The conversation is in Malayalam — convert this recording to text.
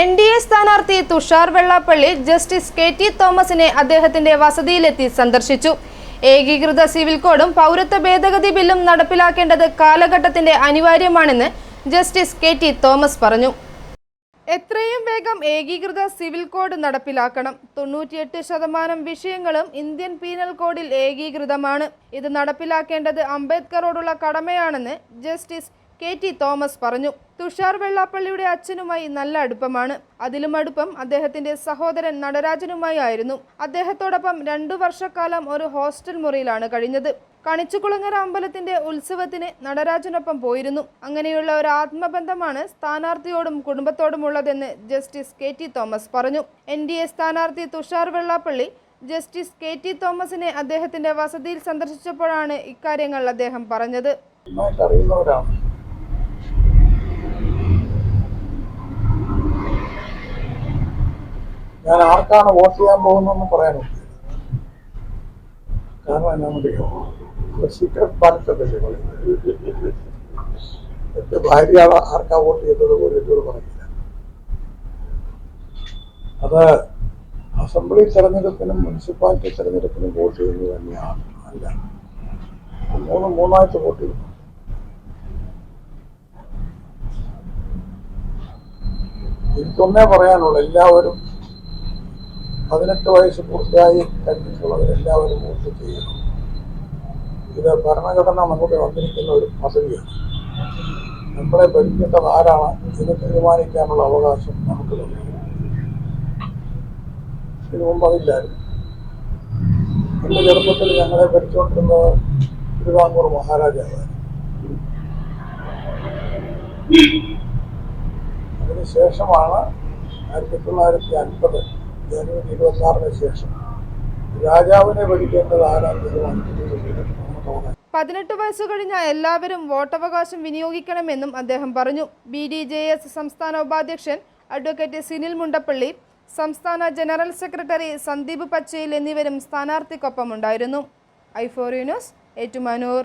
എൻ ഡി എ സ്ഥാനാർത്ഥി Thushar Vellappally justice K T തോമസിനെ അദ്ദേഹത്തിന്റെ വസതിയിലെത്തി സന്ദർശിച്ചു. ഏകീകൃത സിവിൽ കോഡും പൗരത്വ ഭേദഗതി ബില്ലും നടപ്പിലാക്കേണ്ടത് കാലഘട്ടത്തിന്റെ അനിവാര്യമാണെന്ന് ജസ്റ്റിസ് കെ ടി തോമസ് പറഞ്ഞു. എത്രയും വേഗം ഏകീകൃത സിവിൽ കോഡ് നടപ്പിലാക്കണം. തൊണ്ണൂറ്റിയെട്ട് ശതമാനം വിഷയങ്ങളും ഇന്ത്യൻ പീനൽ കോഡിൽ ഏകീകൃതമാണ്. ഇത് നടപ്പിലാക്കേണ്ടത് അംബേദ്കറോടുള്ള കടമയാണെന്ന് ജസ്റ്റിസ് കെ ടി തോമസ് പറഞ്ഞു. തുഷാർ വെള്ളാപ്പള്ളിയുടെ അച്ഛനുമായി നല്ല അടുപ്പമാണ്. അതിലും അടുപ്പം അദ്ദേഹത്തിന്റെ സഹോദരൻ നടരാജനുമായി ആയിരുന്നു. അദ്ദേഹത്തോടൊപ്പം രണ്ടു വർഷക്കാലം ഒരു ഹോസ്റ്റൽ മുറിയിലാണ് കഴിഞ്ഞത്. കണിച്ചുകുളങ്ങര അമ്പലത്തിന്റെ ഉത്സവത്തിന് നടരാജനൊപ്പം പോയിരുന്നു. അങ്ങനെയുള്ള ഒരു ആത്മബന്ധമാണ് സ്ഥാനാർത്ഥിയോടും കുടുംബത്തോടുമുള്ളതെന്ന് ജസ്റ്റിസ് കെ ടി തോമസ് പറഞ്ഞു. എൻ ഡി എ സ്ഥാനാർത്ഥി Thushar Vellappally justice K T തോമസിനെ അദ്ദേഹത്തിന്റെ വസതിയിൽ സന്ദർശിച്ചപ്പോഴാണ് ഇക്കാര്യങ്ങൾ അദ്ദേഹം പറഞ്ഞത്. ഞാൻ ആർക്കാണ് വോട്ട് ചെയ്യാൻ പോകുന്നതെന്ന് പറയാൻ കാരണം എന്നാണെന്നറിയോ സീക്രട്ട് ബാലറ്റല്ലേ എന്റെ ഭാര്യ ആർക്കാ വോട്ട് ചെയ്തത് പോലും എന്നോട് പറയില്ല. അത് അസംബ്ലി തെരഞ്ഞെടുപ്പിനും മുനിസിപ്പാലിറ്റി തെരഞ്ഞെടുപ്പിനും വോട്ട് ചെയ്യുന്നത് തന്നെയാണ്. അല്ല. മൂന്ന് മൂന്നായിട്ട് വോട്ട് ചെയ്യുന്നു എനിക്കൊന്നേ പറയാനുള്ളൂ. എല്ലാവരും പതിനെട്ട് വയസ്സ് പൂർത്തിയായി കഴിഞ്ഞിട്ടുള്ളവരെല്ലാവരും വോട്ട് ചെയ്യണം. ഇത് ഭരണഘടന നമുക്ക് വന്നിരിക്കുന്ന ഒരു പദവിയാണ് നമ്മളെ ഭരിക്കേണ്ടത് ആരാണ്? ഇത് തീരുമാനിക്കാനുള്ള അവകാശം നമുക്ക് തന്നെ ഇതിനു മുമ്പ് അതില്ലായിരുന്നു. എന്റെ ചെറുപ്പത്തിൽ ഞങ്ങളെ ഭരിച്ചുകൊണ്ടിരുന്നത് തിരുവാങ്കൂർ മഹാരാജാവായിരുന്നു. അതിനുശേഷമാണ് ആയിരത്തി തൊള്ളായിരത്തി അൻപത് ജനുവരി ഇരുപത്തി ശേഷം. രാജാവിനെ ഭരിക്കേണ്ടത് ആരാണ് തീരുമാനിക്കുന്നത് പതിനെട്ട് വയസ്സ് കഴിഞ്ഞ എല്ലാവരും വോട്ടവകാശം വിനിയോഗിക്കണമെന്നും അദ്ദേഹം പറഞ്ഞു. ബി ഡി ജെ എസ് സംസ്ഥാന ഉപാധ്യക്ഷൻ അഡ്വക്കേറ്റ് സിനിൽ മുണ്ടപ്പള്ളി സംസ്ഥാന ജനറൽ സെക്രട്ടറി സന്ദീപ് പച്ചയിൽ എന്നിവരും സ്ഥാനാർത്ഥിക്കൊപ്പമുണ്ടായിരുന്നു. ഐഫോറി ന്യൂസ് ഏറ്റുമാനൂർ.